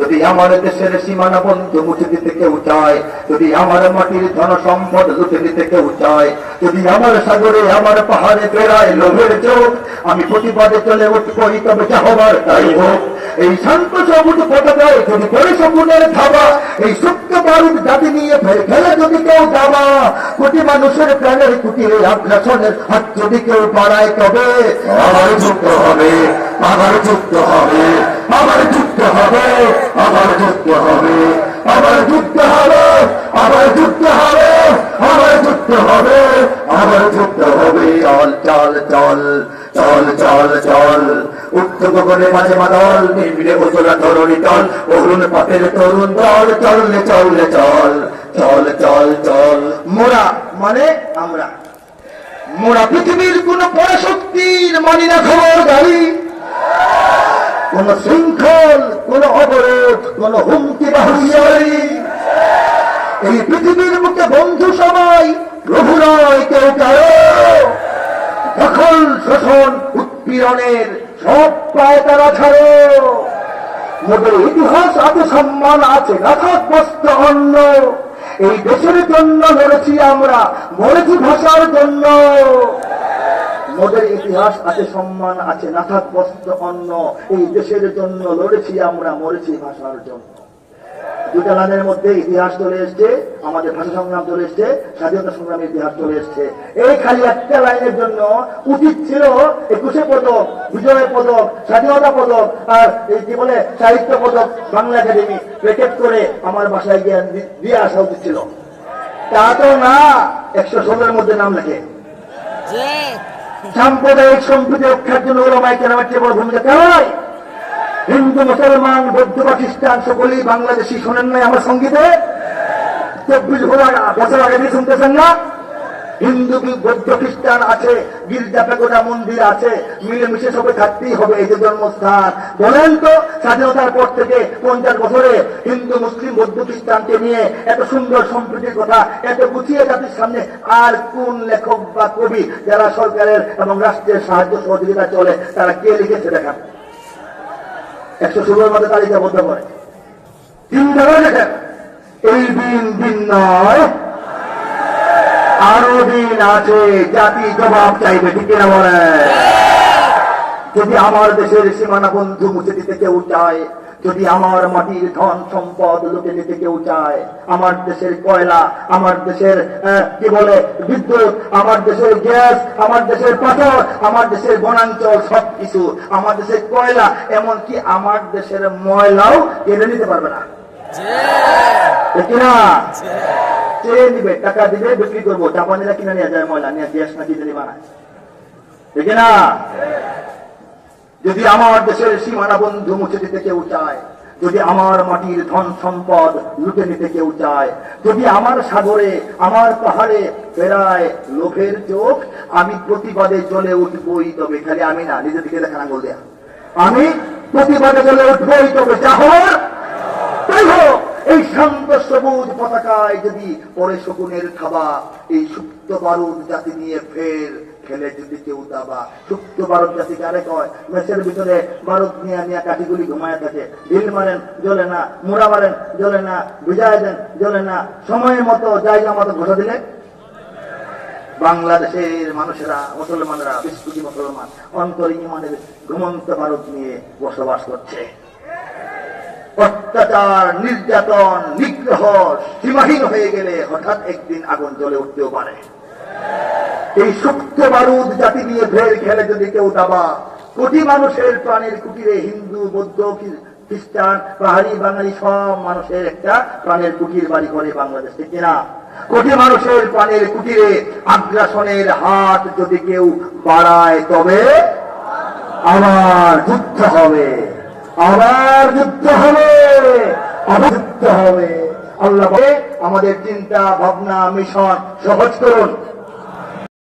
যদি আমার দেশের সীমানা বন্ধু মুছে দিতে কেউ চায়, যদি আমার মাটির ধন সম্পদ লুটে দিতে কেউ চায়, যদি আমার সাগরে, আমার পাহাড়ে বেড়ায় লোভের চোখ, আমি প্রতিবাদে চলে উঠবই তবে যা হবার তাই হোক। এই শান্ত সবুজ পতাকায় যদি করে সপুনের ধাবা, এই সুপ্ত বারুদ জাতি নিয়ে ফের খেলে যদি কেউ দাবা কোটি মানুষের প্রাণের কুটিরে আগ্রাসনের হাত যদি কেউ বাড়ায় তবে আবার যুক্ত হবে আবার যুক্ত হবে আবার যুক্ত হবে, আবার যুক্ত হবে, আবার যুক্ত হবে, আবার যুক্ত হবে, আবার যুক্ত হবে, আবার যুক্ত হবে। চল চল চল চল চল চল। উত্তর গগনে মাঝে মাদল নির্মিলে ওজলা তরুণী দল, অরুণ পথের তরুণ দল, চললে চললে চল চল চল চল। মোরা মানে আমরা। মোরা পৃথিবীর কোন পরাশক্তির মানি না খবর গাড়ি কোন শৃঙ্খল, কোন অবরোধ, কোন হুমকি বা এই পৃথিবীর মুখে বন্ধু সবাই, প্রভু নয় কেউ কারও। দখল শোষণ, উৎপীড়নের সব পায় তারা ছাড়ো। মোদের ইতিহাস আছে সম্মান আছে নাথাক বস্ত্র অন্ন এই দেশের জন্য লড়েছি আমরা, মরেছি ভাষার জন্য। মোদের ইতিহাস আছে, সম্মান আছে নাথাক বস্ত্র অন্ন এই দেশের জন্য লড়েছি আমরা, মরেছি ভাষার জন্য। দুটা লাইনের মধ্যে ইতিহাস চলে এসছে, আমাদের ভাষা সংগ্রাম চলে এসছে, স্বাধীনতা সংগ্রামের ইতিহাস চলে এসছে। এই খালি একটা লাইনের জন্য উচিত ছিল একুশে পদক, বিজয় পদক, স্বাধীনতা পদক, আর এই কি বলে, সাহিত্য পদক, বাংলা একাডেমি, প্যাকেট করে আমার বাসায় গিয়ে দিয়ে আসা উচিত ছিল। তা তো না, একশো ষোলোর মধ্যে নাম লেখে। সাম্প্রদায়িক সম্প্রীতি রক্ষার জন্য ওলামাই কেনামের চেয়ে বড় ভূমিকা কেন হিন্দু, মুসলমান, বৌদ্ধ বা খ্রিস্টান সকলেই বাংলাদেশি শোনেন নাই আমার সঙ্গীতে। চব্বিশ বছর আগে শুনতেছেন না? হিন্দু কি বৌদ্ধ খ্রিস্টান আছে? গির্জা পেগোডা মন্দির আছে? মিলেমিশে সবে থাকতেই হবে এই যে জন্মস্থান। বলেন তো, স্বাধীনতার পর থেকে পঞ্চাশ বছরে হিন্দু, মুসলিম, বৌদ্ধ খ্রিস্টানকে নিয়ে এত সুন্দর সম্প্রীতির কথা, এত গুছিয়ে জাতির সামনে আর কোন লেখক বা কবি যারা সরকারের এবং রাষ্ট্রের সাহায্য সহযোগিতা চলে, তারা কে লিখেছে দেখান? একশো ষোলোর মধ্যে তালিকাবদ্ধ করে। করে দেখেন এই দিন দিন নয় আরও দিন আছে জাতি জবাব চাইবে ঠিক কিনা বলে যদি আমার দেশের সীমানা বন্ধু মুছে দিতে কেউ চায় যদি আমার মাটির ধন সম্পদ লুটে নিতে কেউ চায় আমার দেশের কয়লা আমার দেশের কি বলে বিদ্যুৎ আমার দেশের গ্যাস আমার দেশের পাথর আমার দেশের বনাঞ্চল সবকিছু আমার দেশের কয়লা এমনকি আমার দেশের ময়লাও কেড়ে নিতে পারবে না। ঠিক কিনা? চেয়ে নিবে, টাকা দিবে, বিক্রি করব। জাপানিরা কিনে নিয়ে যায় ময়লা, নিয়ে গ্যাস না দিতে বানায়। ঠিক না? যদি আমার দেশের সীমানা বন্ধু মুছে দিতে কেউ চায়, যদি আমার মাটির ধন সম্পদ লুটে নিতে কেউ চায়, যদি আমার সাগরে, আমার পাহাড়ে ফেরায় লোভের চোখ, আমি প্রতিবাদে চলে উঠবই তবে। খালি আমি না, নিজের দিকে দেখান আঙুল দেয়া। আমি প্রতিবাদে চলে উঠবই তবে। হোক এই শান্ত সবুজ পতাকায় যদি পরে শকুনের খাবা এই সুপ্ত বারুদ জাতি নিয়ে ফের খেলে যদি কেউ দাবা। সুপ্ত বারুদ জাতি কারে কয়? মেসের ভিতরে বারুদ নিয়ে নিয়ে কাঠিগুলি ঘুমায় থাকে। ঢিল মারেন, জ্বলে না। মুড়া মারেন, জ্বলে না। বুঝায় দেন, জ্বলে না। সময় মতো জায়গা মতো ঘোষা দিলে? বাংলাদেশের মানুষেরা, মুসলমানরা, বিশ কোটি মুসলমান, অন্তর ইমানের ঘুমন্ত ভারত নিয়ে বসবাস করছে। অত্যাচার নির্যাতন, নিগ্রহ, সীমাহীন হয়ে গেলে হঠাৎ একদিন আগুন জ্বলে উঠতেও পারে। এই সুপ্ত বারুদ জাতি নিয়ে ভেল খেলে যদি কেউ দাবা, কোটি মানুষের প্রাণের কুটিরে হিন্দু, বৌদ্ধ খ্রিস্টান, পাহাড়ি, বাঙালি সব মানুষের একটা প্রাণের কুটির বাড়ি করে বাংলাদেশ, ঠিক কোটি মানুষের প্রাণের কুটিরে আগ্রাসনের হাত যদি কেউ বাড়ায়, তবে আবার যুদ্ধ হবে। আবার যুদ্ধ হবে। আবার হবে। আল্লাহ আমাদের চিন্তা ভাবনা মিশন সহজ করুন।